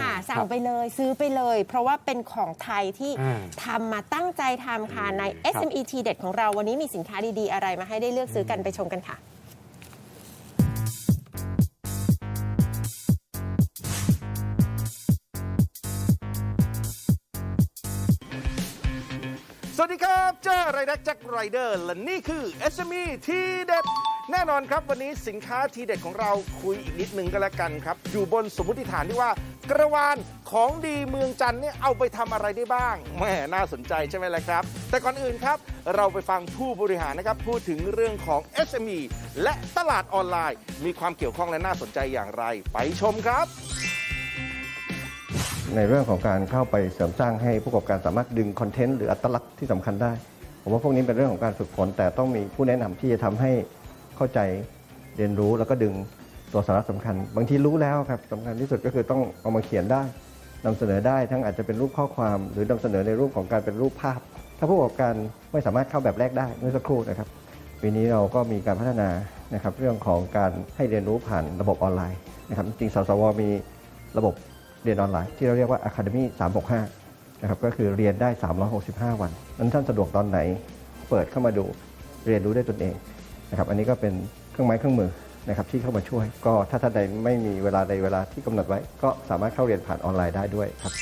ค่ะอ่าสั่คงรับไปเลยซื้อไปเลย เพราะว่าเป็นของไทยที่อ่าทำมาตั้งใจทำค่ะ ในครับ SME ทีเด็ดของเราวันนี้มีสินค้าดีๆ อะไรมาให้ได้เลือกซื้อกันไปชมกันค่ะสวัสดีครับ เจ้าไรดักแจ็คไรเดอร์และนี่คือ SME ทีเด็ด แน่นอนครับวันนี้สินค้าทีเด็ดของเราคุยอีกนิดนึงก็แล้วกันครับ อยู่บนสมมติฐานที่ว่ากระวานของดีเมืองจันทร์เนี่ยเอาไปทำอะไรได้บ้างแหม่น่าสนใจใช่ไหมล่ะครับ แต่ก่อนอื่นครับ เราไปฟังผู้บริหารนะครับ พูดถึงเรื่องของ SME และตลาดออนไลน์ มีความเกี่ยวข้องและน่าสนใจอย่างไร ไปชมครับ ในเรื่องของการเข้าไปเสริมสร้างให้ผู้ประกอบการสามารถดึงคอนเทนต์หรืออัตลักษณ์ที่สำคัญได้ ผมว่าพวกนี้เป็นเรื่องของการฝึกฝนแต่ต้องมีผู้แนะนำที่จะทำให้ เข้าใจเรียนรู้แล้วก็ดึงตัวสาระสำคัญ บางทีรู้แล้วครับสำคัญที่สุดก็คือต้องเอามาเขียนได้นำเสนอได้ทั้งอาจจะเป็นรูปข้อความ หรือนำเสนอในรูปของการเป็นรูปภาพ ถ้าผู้ประกอบการไม่สามารถเข้าแบบแรกได้เมื่อสักครู่นะครับปีนี้เราก็มีการพัฒนานะครับเรื่องของการให้เรียนรู้ผ่านระบบออนไลน์นะครับจริงสสวมีระบบเรียนออนไลน์ ที่เราเรียกว่า Academy 365นะครับก็คือเรียนได้ 365 วัน นั้นท่านสะดวกตอนไหน เปิดเข้ามาดู เรียนรู้ได้ตนเอง นะครับอันนี้ก็เป็นเครื่องไม้เครื่องมือนะครับที่เข้ามาช่วย ก็ถ้าท่านใดไม่มีเวลาใดเวลาที่กำหนดไว้ ก็สามารถเข้าเรียนผ่านออนไลน์ได้ด้วยครับ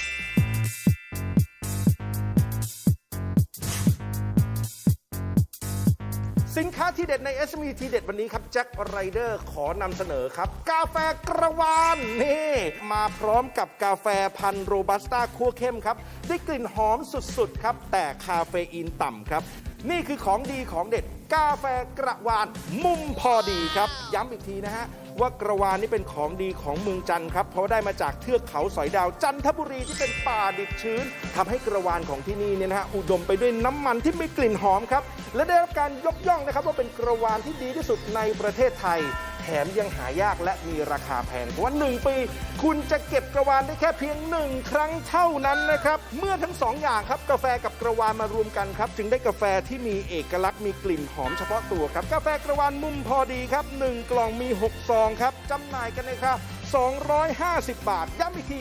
สินค้าที่เด็ดใน SME ทีเด็ดวันนี้ครับแจ็คไรเดอร์ขอนำเสนอครับ กาแฟกระวานนี่ มาพร้อมกับกาแฟพันโรบัสต้าคั่วเข้มครับ ได้กลิ่นหอมสุดๆ ครับ แต่คาเฟอีนต่ำครับ นี่คือของดีของเด็ด กาแฟกระวานมุมพอดีครับ ย้ำอีกทีนะฮะ ว่ากระวานนี่เป็นของดีของเมืองจันทร์ครับ เพราะว่าได้มาจากเทือกเขาสอยดาวจันทบุรีที่เป็นป่าดิบชื้นทำให้กระวานของที่นี่เนี่ยนะฮะอุดมไปด้วยน้ำมันที่มีกลิ่นหอมครับและได้รับการยกย่องนะครับว่าเป็นกระวานที่ดีที่สุดในประเทศไทย ถมยังหายากและมีราคาแพงเพราะว่า 1 ปี คุณจะเก็บกระวานได้แค่เพียง 1 ครั้งเท่านั้นนะครับ เมื่อทั้งสองอย่างครับ กาแฟกับกระวานมารวมกันครับ จึงได้กาแฟที่มีเอกลักษณ์มีกลิ่นหอมเฉพาะตัวครับ กาแฟกระวานมุมพอดีครับ 1 กล่องมี 6 ซองครับจำหน่ายกันนะครับ 250 บาท ย้ำอีกที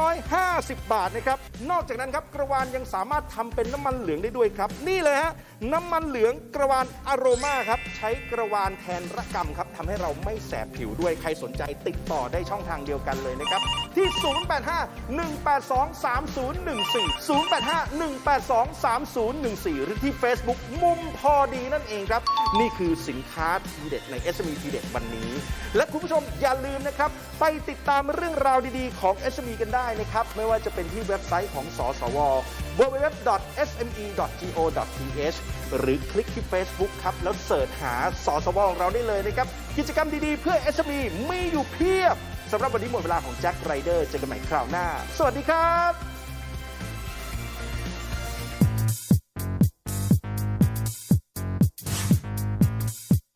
250 บาทนะครับ นอกจากนั้นครับกระวานยังสามารถทำเป็นน้ำมันเหลืองได้ด้วยครับ นี่เลยฮะน้ำมันเหลืองกระวานอโรมาครับใช้กระวานแทนระกำครับทำให้เราไม่แสบผิวด้วยใครสนใจติดต่อได้ช่องทางเดียวกันเลยนะครับ ที่ 085 182 3014 085 182 3014 หรือที่ Facebook มุมพอดีนั่นเองครับ นี่คือสินค้าทีเด็ดใน SME ทีเด็ดวันนี้ และคุณผู้ชมอย่าลืมนะครับ ไปติดตามเรื่องราวดีๆของ SME กันได้นะครับ ไม่ว่าจะเป็นที่เว็บไซต์ของสสว www.sme.go.th หรือคลิกที่ Facebook ครับ แล้วเสิร์ชหาสสวของเราได้เลยนะครับ กิจกรรมดีๆ เพื่อ SME มีอยู่เพียบ สำหรับวันนี้หมดเวลาของแจ็คไรเดอร์เจอกันใหม่คราวหน้า สวัสดีครับ